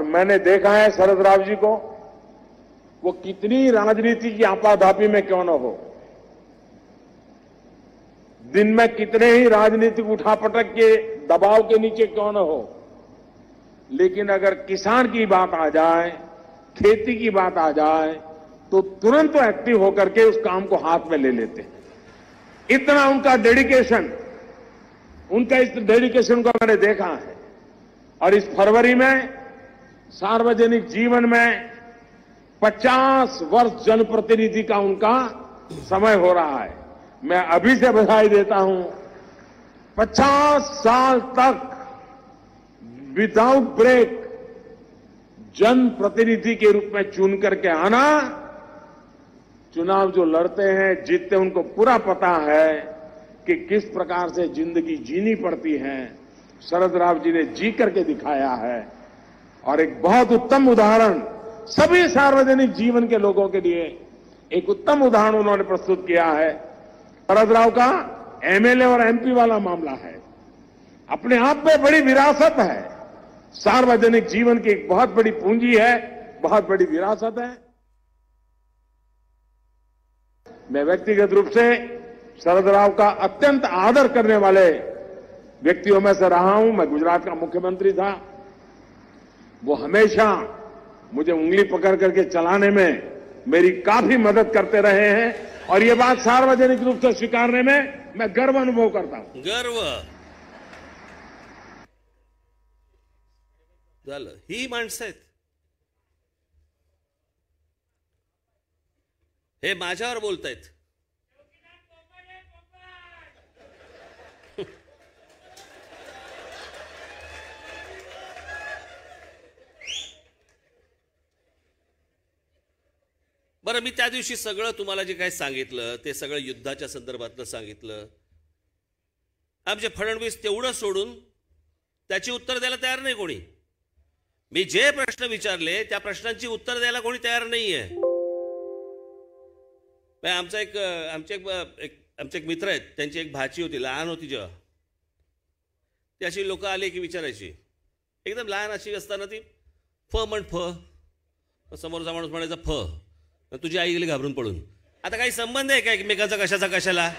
और मैंने देखा है शरद राव जी को, वो कितनी राजनीति की आपाधापी में क्यों न हो। दिन में कितने ही राजनीतिक उठापटक के दबाव के नीचे क्यों न हो। लेकिन अगर किसान की बात आ जाए, खेती की बात आ जाए तो तुरंत एक्टिव होकर के उस काम को हाथ में ले लेते हैं। इतना उनका डेडिकेशन उनका इस डेडिकेशन को मैंने देखा है। और इस फरवरी में सार्वजनिक जीवन में 50 वर्ष जनप्रतिनिधि का उनका समय हो रहा है। मैं अभी से बधाई देता हूँ। 50 साल तक विदाउट ब्रेक जनप्रतिनिधि के रूप में चुन करके आना, चुनाव जो लड़ते हैं, जीतते उनको पूरा पता है कि किस प्रकार से ज़िंदगी जीनी पड़ती है। शरद राव जी ने जी करके दिखाया है। और एक बहुत उत्तम उदाहरण सभी सार्वजनिक जीवन के लोगों के लिए एक उत्तम उदाहरण उन्होंने प्रस्तुत किया है। शरद राव का एमएलए और एमपी वाला मामला है। अपने आप में बड़ी विरासत है। सार्वजनिक जीवन की एक बहुत बड़ी पूंजी है, बहुत बड़ी विरासत है। मैं व्यक्तिगत रूप से शरद राव का अत्यंत आदर करने वाले व्यक्तियों में से रहा हूँ। मैं गुजरात का मुख्यमंत्री था। वो हमेशा मुझे उंगली पकड़ करके चलाने में मेरी काफ़ी मदद करते रहे हैं। और ये बात सार्वजनिक रूप से स्वीकारने में मैं गर्व अनुभव करता हूँ। गर्व। ही माणसं आहेत। हे माझ्यावर बरं मी त्या दिवशी सगळं तुम्हाला जे काही सांगितलं ते सगळं युद्धाच्या संदर्भातलं सांगितलं. आमचे फडणवीस तेवढं सोडून त्याची उत्तर द्यायला तयार नाही कोणी. मी जे प्रश्न विचारले त्या प्रश्नांची उत्तर द्यायला कोणी तयार नाहीये. आहे आमचा एक आमचे एक एक आमचे एक मित्र आहेत त्यांची एक भाची होती लहान होती जेव्हा. ती अशी लोक आले की विचारायची. एकदम लहान अशी असताना ती फ म्हण फ. समोरचा माणूस म्हणायचा फ. तुझी आई गेली घाबरून पडून आता काही संबंध आहे का एकमेकांचा कशाचा कशाला?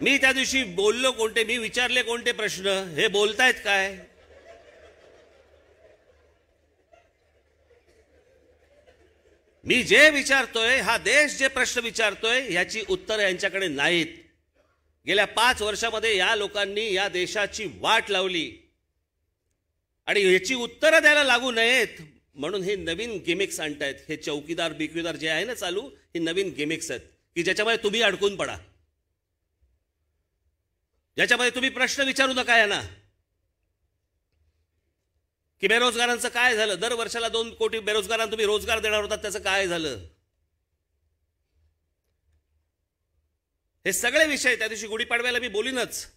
मी त्या दिवशी बोललो कोणते मी विचारले कोणते प्रश्न हे बोलतायत काय? मी जे विचारतोय हा देश जे प्रश्न विचारतोय ह्याची उत्तर यांच्याकडे नाहीत. गेल्या पाच वर्षामध्ये या लोकांनी या देशाची वाट लावली. आणि ह्याची उत्तरं द्यायला लागू नयेत म्हणून हे नवीन गेमिक्स आणतायत. हे चौकीदार बिकवीदार जे आहे ना चालू हे नवीन गेमिक्स आहेत. की ज्याच्यामध्ये तुम्ही अडकून पडा. ज्याच्यामध्ये तुम्ही प्रश्न विचारू नका यांना. की बेरोजगारांचं काय झालं? दर वर्षाला दोन कोटी बेरोजगारांना तुम्ही रोजगार देणार होता त्याचं काय झालं? हे सगळे विषय त्या दिवशी गुढीपाडव्याला मी बोलीनच.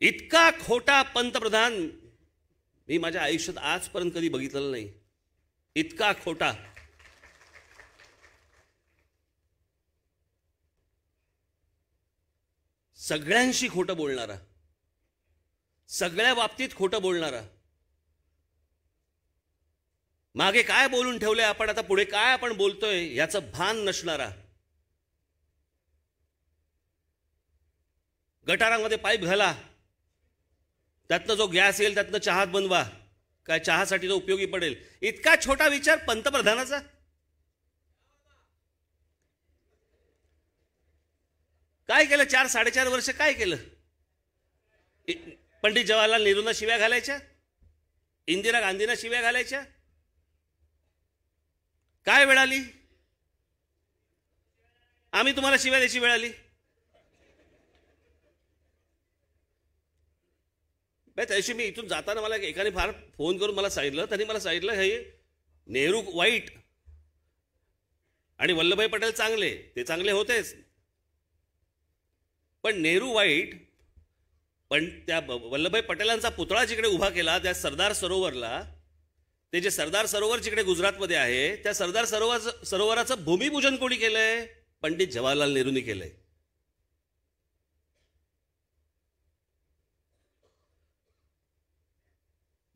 इतका खोटा पंतप्रधान मी माझ्या आयुष्यात आजपर्यंत कधी बघितलेलं नाही. इतका खोटा. सगळ्यांशी खोटं बोलणारा. सगळ्या बाबतीत खोटं बोलणारा. मागे काय बोलून ठेवलंय आपण? आता पुढे काय आपण बोलतोय? याचं भान नसणारा. गटारामध्ये पाईप घाला. त्यातनं जो गॅस येईल त्यातनं चहात बनवा. काय चहासाठी तो उपयोगी पडेल? इतका छोटा विचार पंतप्रधानाचा? काय केलं? चार साडेचार वर्ष काय केलं? पंडित जवाहरलाल नेहरूंना शिव्या घालायच्या? इंदिरा गांधींना शिव्या घालायच्या? काय वेळ आली? आम्ही तुम्हाला शिव्या द्यायची वेळ आली. त्याशी मी इथून जाताना मला एकाने फार फोन करून मला सांगितलं त्यांनी मला सांगितलं हे नेहरू वाईट आणि वल्लभभाई पटेल चांगले ते चांगले होतेच. पण नेहरू वाईट पण त्या वल्लभभाई पटेलांचा पुतळा जिकडे उभा केला त्या सरदार सरोवरला ते जे सरदार सरोवर जिकडे गुजरातमध्ये आहे त्या सरदार सरोवर सरोवराचं भूमिपूजन कोणी केलंय? पंडित जवाहरलाल नेहरूंनी केलंय.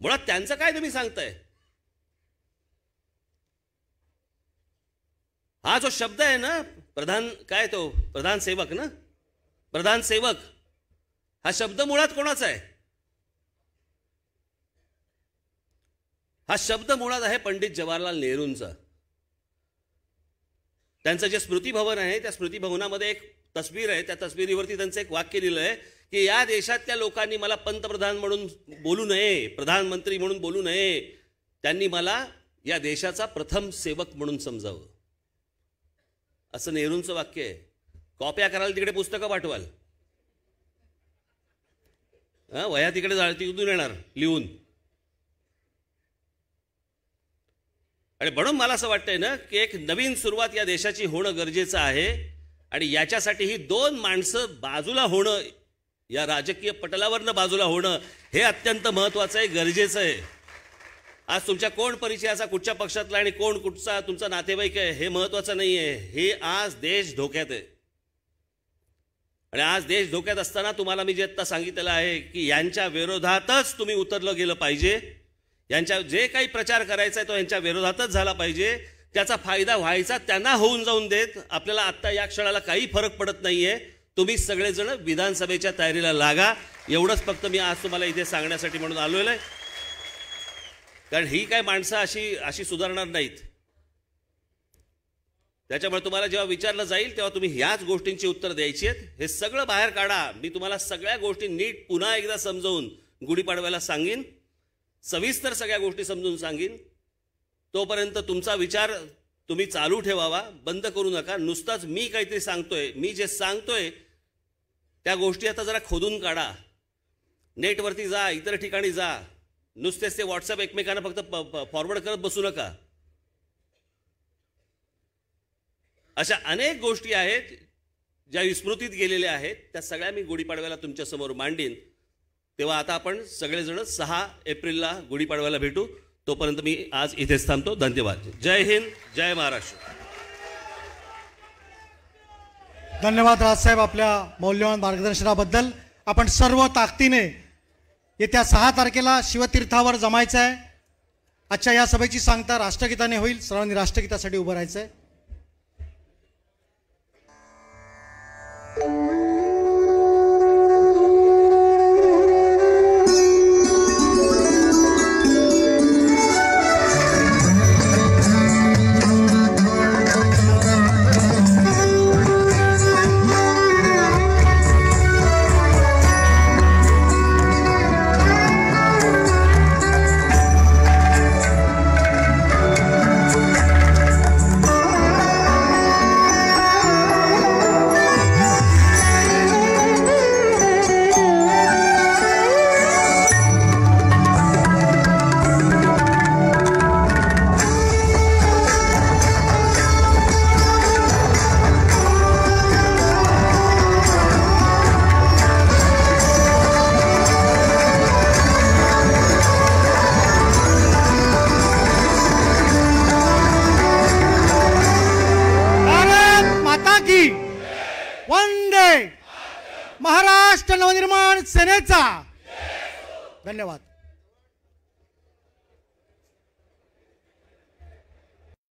मुळात त्यांचं काय तुम्ही सांगताय? हा जो शब्द आहे ना प्रधान काय तो? प्रधान सेवक ना? प्रधान सेवक. हा शब्द मुळात कोणाचा आहे? हा शब्द मुळात आहे पंडित जवाहरलाल नेहरूंचा. त्यांचं जे स्मृतीभवन आहे त्या स्मृतीभवनामध्ये एक तस्वीर आहे. त्या तस्वीरीवरती त्यांचं एक वाक्य लिहिलं आहे की या देशातल्या लोकांनी मला पंतप्रधान म्हणून बोलू नये प्रधानमंत्री म्हणून बोलू नये. त्यांनी मला या देशाचा प्रथम सेवक म्हणून समजावं. असं नेहरूंचं वाक्य आहे. कॉप्या कराल तिकडे पुस्तकं पाठवाल. वया तिकडे जाळ तिथून येणार लिहून. आणि म्हणून मला असं वाटतंय ना की एक नवीन सुरुवात या देशाची होणं गरजेचं आहे. आणि याच्यासाठी ही दोन माणसं बाजूला होणं या राजकीय पटलावरनं बाजूला होणं हे अत्यंत महत्त्वाचं आहे गरजेचं आहे. आज तुमच्या कोण परिचयाचा कुठच्या पक्षातला आणि कोण कुठचा तुमचा नातेवाईक आहे हे महत्त्वाचं नाही आहे हे आज देश धोक्यात आहे. आणि आज देश धोक्यात असताना तुम्हाला मी जे आत्ता सांगितलेलं आहे की यांच्या विरोधातच तुम्ही उतरलं गेलं पाहिजे. यांच्या जे काही प्रचार करायचा आहे तो यांच्या विरोधातच झाला पाहिजे. त्याचा फायदा व्हायचा त्यांना होऊन जाऊन देत. आपल्याला आत्ता या क्षणाला काही फरक पडत नाहीये. तुम्ही सगळेजण विधानसभेच्या तयारीला लागा. एवढंच फक्त मी आज तुम्हाला इथे सांगण्यासाठी म्हणून आलोय आहे. कारण ही काय माणसं अशी अशी सुधारणार नाहीत. त्याच्यामुळे तुम्हाला जेव्हा विचारलं जाईल तेव्हा तुम्ही ह्याच गोष्टींची उत्तर द्यायची आहेत. हे सगळं बाहेर काढा. मी तुम्हाला सगळ्या गोष्टी नीट पुन्हा एकदा समजवून गुढीपाडव्याला सांगेन. सविस्तर सगळ्या गोष्टी समजून सांगेन. तोपर्यंत तुमचा विचार तुम्ही चालू ठेवावा. बंद करू नका. नुसताच मी काहीतरी सांगतोय मी जे सांगतोय त्या गोष्टी आता जरा खोदून काढा. नेटवरती जा इतर ठिकाणी जा. नुसतेच ते व्हॉट्सअप एकमेकांना फक्त फॉरवर्ड करत बसू नका. अशा अनेक गोष्टी आहेत ज्या विस्मृतीत गेलेल्या आहेत. त्या सगळ्या मी गुढीपाडव्याला तुमच्यासमोर मांडीन. तेव्हा आता आपण सगळेजण सहा एप्रिलला गुढीपाडव्याला भेटू. तोपर्यंत मी आज इथेच थांबतो. धन्यवाद. जय हिंद जय महाराष्ट्र. धन्यवाद राजसाहेब आपल्या मौल्यवान मार्गदर्शनाबद्दल. आपण सर्व ताकदीने येत्या सहा तारखेला शिवतीर्थावर जमायचं आहे. आजच्या या सभेची सांगता राष्ट्रगीताने होईल. सर्वांनी राष्ट्रगीतासाठी उभं राहायचं आहे नवनिर्माण सेनेचा. धन्यवाद.